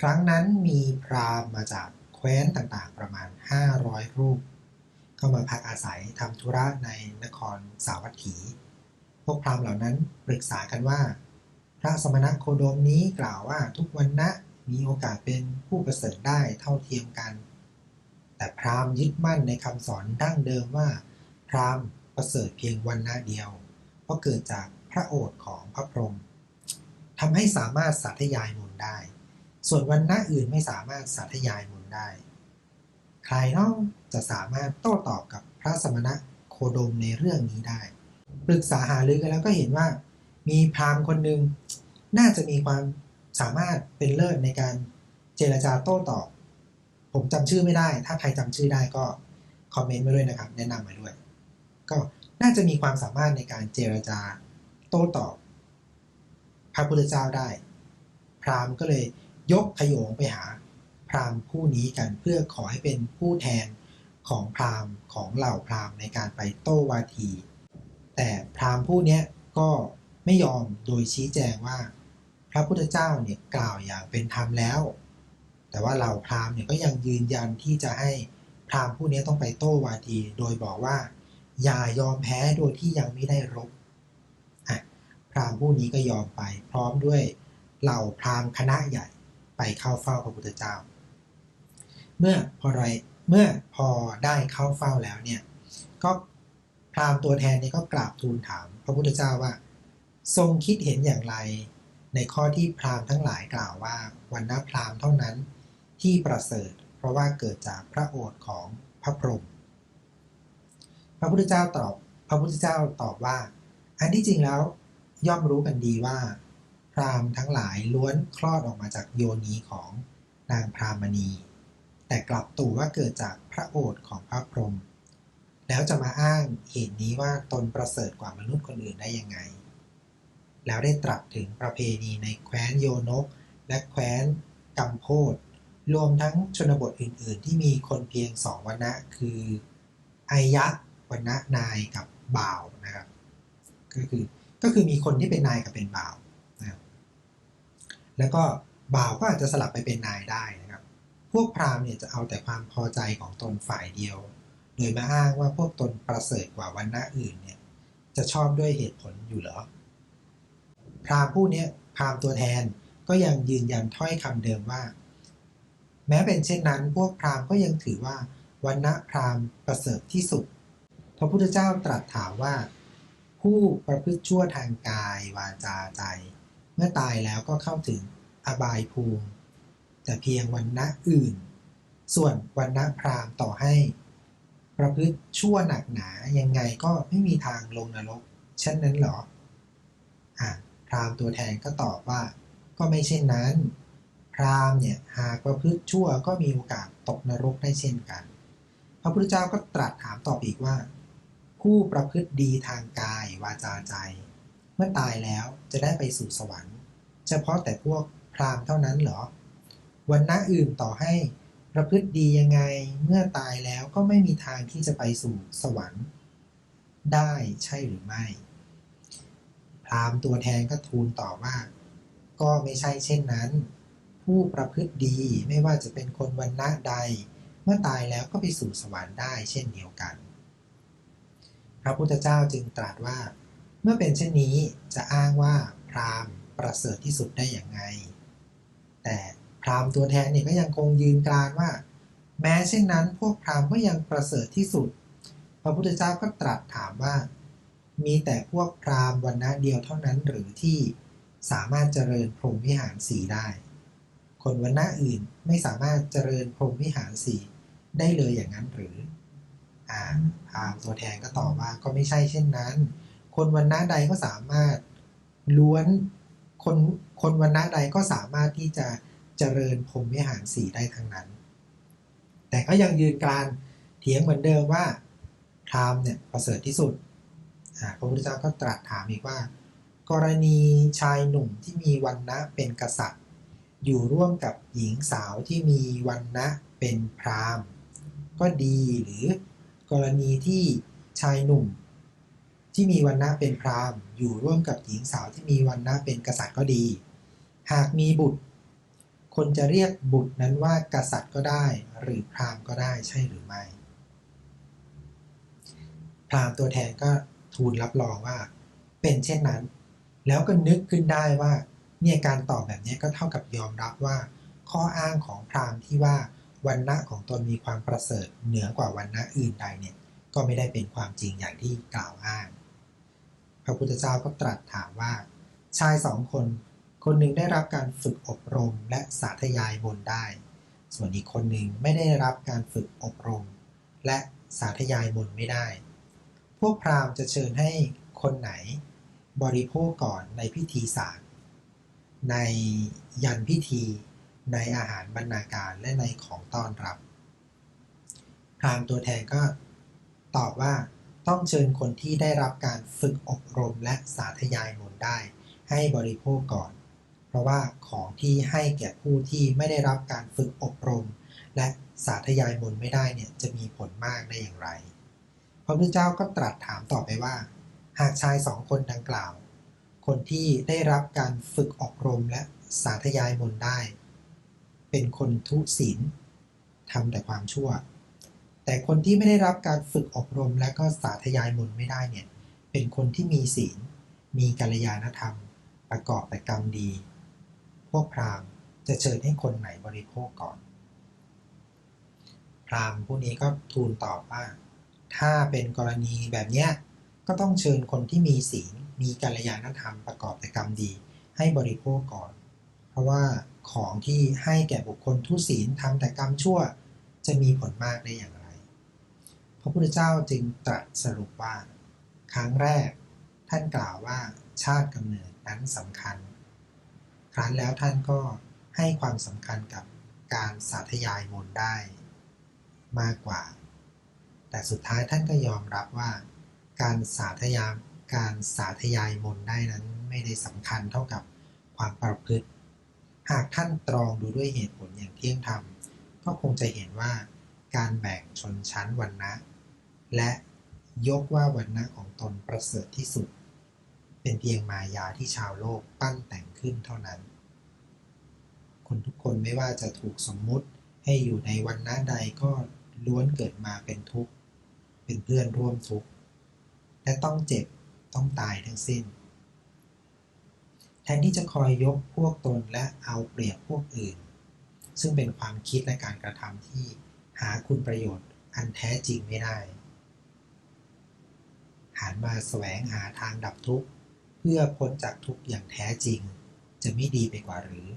ครั้งนั้นมีพราหมณ์มาจากแคว้นต่างๆ ประมาณ 500 รูป เข้ามาพักอาศัยทำธุระในนครสาวัตถี พวกพราหมณ์เหล่านั้นปรึกษากันว่า พระสมณโคดมนี้กล่าวว่าทุกวันนะมีโอกาสเป็นผู้ประเสริฐได้เท่าเทียมกัน แต่พราหมณ์ยึดมั่นในคำสอนดั้งเดิมว่า พราหมณ์ประเสริฐเพียงวันนะเดียว เพราะเกิดจากพระโอษฐ์ของพระพรหมทำให้สามารถสาธยายมูลได้ ส่วนวันนะอื่นไม่สามารถสาธยายมูลได้ ใครเนาะจะสามารถโต้ตอบกับพระสมณะโคดมในเรื่องนี้ได้ ปรึกษาหารือกันแล้วก็เห็นว่า มีพราหมณ์คนหนึ่งน่าจะมีความสามารถเป็นเลิศในการเจรจาโต้ตอบ ผมจำชื่อไม่ได้ ถ้าใครจำชื่อได้ก็คอมเมนต์มาด้วยนะครับ แนะนำมาด้วย ก็น่าจะมีความสามารถในการเจรจาโต้ตอบ พระพุทธเจ้าได้ พราหมณ์ก็เลย ยกขโยงไปหาพราหมณ์ผู้นี้กันเพื่อขอให้เป็นผู้แทนของพราหมณ์ของเหล่าพราหมณ์ในการไปโต้วาที แต่พราหมณ์ผู้นี้ก็ไม่ยอมโดยชี้แจงว่า พระพุทธเจ้าเนี่ยกล่าวอย่างเป็นธรรมแล้ว แต่ว่าเหล่าพราหมณ์เนี่ยก็ยังยืนยันที่จะให้พราหมณ์ผู้นี้ต้องไปโต้วาที โดยบอกว่า อย่ายอมแพ้โดยที่ยังไม่ได้รบพราหมณ์ผู้นี้ก็ยอมไปพร้อมด้วยเหล่าพราหมณ์คณะใหญ่ ไปเข้าเฝ้าพระพุทธเจ้า เมื่อพอไรเมื่อพอได้เข้าเฝ้าแล้วเนี่ยก็พราหมณ์ตัวแทนเนี่ยก็กราบทูลถาม พระพุทธเจ้าว่า ทรงคิดเห็นอย่างไร ในข้อที่พราหมณ์ทั้งหลายกล่าวว่าวันณพราหมณ์เท่านั้นที่ประเสริฐ เพราะว่าเกิดจากพระโอษฐ์ของพระพรหมพระพุทธเจ้าตอบ พระพุทธเจ้าตอบว่า อันที่จริงแล้วย่อมรู้กันดีว่า รามทั้งหลายล้วนคลอดออกมาจากโยนีของนางพรามณี แต่กลับตู่ว่าเกิดจากพระโอษฐ์ของพระพรหมแล้วจะมาอ้างเหตุนี้ว่าตนประเสริฐกว่ามนุษย์คนอื่นได้ยังไง แล้วได้ตรัสถึงประเพณีในแคว้นโยนก และแคว้นกัมโพดรวมทั้งชนบทอื่น ๆ ที่มีคนเพียงสองวรรณะคือไอยะวรรณะนายกับบ่าวนะครับ ก็คือก็คือมีคนที่เป็นนายกับเป็นบ่าว แล้วก็บ่าวก็อาจจะสลับไปเป็นนายได้นะครับ พวกพราหมณ์เนี่ยจะเอาแต่ความพอใจของตนฝ่ายเดียว โดยมาอ้างว่าพวกตนประเสริฐกว่าวันณะอื่นเนี่ยจะชอบด้วยเหตุผลอยู่เหรอ พราหมณ์ผู้นี้พราหมณ์ตัวแทนก็ยังยืนยันถ้อยคำเดิมว่า แม้เป็นเช่นนั้น พวกพราหมณ์ก็ยังถือว่าวันณะพราหมณ์ประเสริฐที่สุด พระพุทธเจ้าตรัสถามว่า ผู้ประพฤติชั่วทางกายวาจาใจ เมื่อตายแล้วก็เข้าถึงอบายภูมิ แต่เพียงวันณะอื่น ส่วนวันณะพรามต่อให้ ประพฤติชั่วหนักหนายังไงก็ไม่มีทางลงนรกเช่นนั้นหรออ่าพรามตัวแทนก็ตอบว่า ก็ไม่เช่นนั้น พรามเนี่ยหากประพฤติชั่วก็มีโอกาสตกนรกได้เช่นกัน พระพุทธเจ้าก็ตรัสถามตอบอีกว่า ผู้ประพฤติดีทางกายวาจาใจ เมื่อตายแล้วจะได้ไปสู่สวรรค์ เฉพาะแต่พวกพราหมณ์เท่านั้นเหรอวันหน้าอื่นต่อให้ประพฤติดียังไงเมื่อตายแล้วก็ไม่มีทางที่จะไปสู่สวรรค์ ได้ใช่หรือไม่ พราหมณ์ตัวแทนก็ทูลตอบว่า ก็ไม่ใช่เช่นนั้น ผู้ประพฤติดีไม่ว่าจะเป็นคนวันณะใด เมื่อตายแล้วก็ไปสู่สวรรค์ได้เช่นเดียวกัน พระพุทธเจ้าจึงตรัสว่า เมื่อเป็นเช่นนี้จะอ้างว่าพราหมณ์ประเสริฐที่สุดได้อย่างไง แต่พราหมณ์ตัวแทนเนี่ยก็ยังคงยืนกรานว่า แม้เช่นนั้นพวกพราหมณ์ก็ยังประเสริฐที่สุด พระพุทธเจ้าก็ตรัสถามว่า มีแต่พวกพราหมณ์วันณะเดียวเท่านั้นหรือที่สามารถเจริญพรหมวิหารสีได้ คนวันณะอื่นไม่สามารถเจริญพรหมวิหารสีได้เลยอย่างนั้นหรืออ่าพราหมณ์ตัวแทนก็ตอบว่าก็ไม่ใช่เช่นนั้น คนวันณะใดก็สามารถล้วนคนคนวันณะใดก็สามารถที่จะเจริญพรหมวิหารสีได้ทั้งนั้น แต่ก็ยังยืนการเถียงเหมือนเดิมว่าพราหมณ์เนี่ยประเสริฐที่สุดพระพุทธเจ้าก็ตรัสถามอีกว่า กรณีชายหนุ่มที่มีวันนะเป็นกษัตริย์ อยู่ร่วมกับหญิงสาวที่มีวันนะเป็นพราหมณ์ ก็ดีหรือกรณีที่ชายหนุ่ม ที่มีวันนะเป็นพราหมณ์ อยู่ร่วมกับหญิงสาวที่มีวันนะเป็นกษัตริย์ก็ดี หากมีบุตร คนจะเรียกบุตรนั้นว่ากษัตริย์ก็ได้ หรือพราหมณ์ก็ได้ใช่หรือไม่ พราหมณ์ตัวแทนก็ทูลรับรองว่า เป็นเช่นนั้น แล้วก็นึกขึ้นได้ว่าเนี่ยการตอบแบบนี้ก็เท่ากับยอมรับว่า ข้ออ้างของพราหมณ์ที่ว่าวันณะของตนมีความประเสริฐเหนือกว่าวันณะอื่นใดเนี่ยก็ไม่ได้เป็นความจริงอย่างที่กล่าวอ้าง ระพุทธเจ้าก็ตรัสถามว่า ชายสองคน คนหนึ่งได้รับการฝึกอบรมและสาธยายบนได้ ส่วนอีกคนหนึ่งไม่ได้รับการฝึกอบรม และสาธยายบนไม่ได้ พวกพราหมณ์จะเชิญให้คนไหน บริโภคก่อนในพิธีศาสตร์ ในยันพิธี ในอาหารบรรณาการและในของต้อนรับพราหมณ์ตัวแทนก็ตอบว่า ต้องเชิญคนที่ได้รับการฝึกอบรมและสาธยายมนได้ ให้บริโภคก่อน เพราะว่าของที่ให้แก่ผู้ที่ไม่ได้รับการฝึกอบรม และสาธยายมนไม่ได้เนี่ยจะมีผลมากได้อย่างไร พระพุทธเจ้าก็ตรัสถามต่อไปว่า หากชายสองคนดังกล่าว คนที่ได้รับการฝึกอบรมและสาธยายมนได้ เป็นคนทุศีลทำแต่ความชั่ว แต่คนที่ไม่ได้รับการฝึกอบรมและก็สาธยายมนต์ไม่ได้เนี่ย เป็นคนที่มีศีล มีกัลยาณธรรม ประกอบแต่กรรมดี พวกพราหมณ์จะเชิญให้คนไหนบริโภคก่อน พราหมณ์ผู้นี้ก็ทูลตอบว่า ถ้าเป็นกรณีแบบเนี้ยก็ต้องเชิญคนที่มีศีล มีกัลยาณธรรมประกอบแต่กรรมดี ให้บริโภคก่อน เพราะว่าของที่ให้แก่บุคคลทุศีลทำแต่กรรมชั่ว จะมีผลมากได้อย่างไร ระพุทธเจ้าจึงตรัสสรุปว่า ครั้งแรก ท่านกล่าวว่าชาติกำเนิดนั้นสำคัญ ครั้นแล้วท่านก็ให้ความสำคัญกับการสาธยายมนได้ มากกว่า แต่สุดท้ายท่านก็ยอมรับว่า การสาธยายการสาธยายมนได้นั้นไม่ได้สำคัญเท่ากับความประพฤติ หากท่านตรองดูด้วยเหตุผลอย่างเที่ยงธรรม ก็คงจะเห็นว่าการแบ่งชนชั้นวรรณะ และยกว่าวันณะของตนประเสริฐที่สุด เป็นเพียงมายาที่ชาวโลกปั้นแต่งขึ้นเท่านั้น คนทุกคนไม่ว่าจะถูกสมมุติให้อยู่ในวันณะใดก็ล้วนเกิดมาเป็นทุกข์ เป็นเพื่อนร่วมทุกข์และต้องเจ็บต้องตายทั้งสิ้น แทนที่จะคอยยกพวกตนและเอาเปรียบพวกอื่น ซึ่งเป็นความคิดและการกระทำที่หาคุณประโยชน์อันแท้จริงไม่ได้ หันมาแสวงหาทางดับทุกข์ เพื่อพ้นจากทุกข์อย่างแท้จริง จะไม่ดีไปกว่าหรือ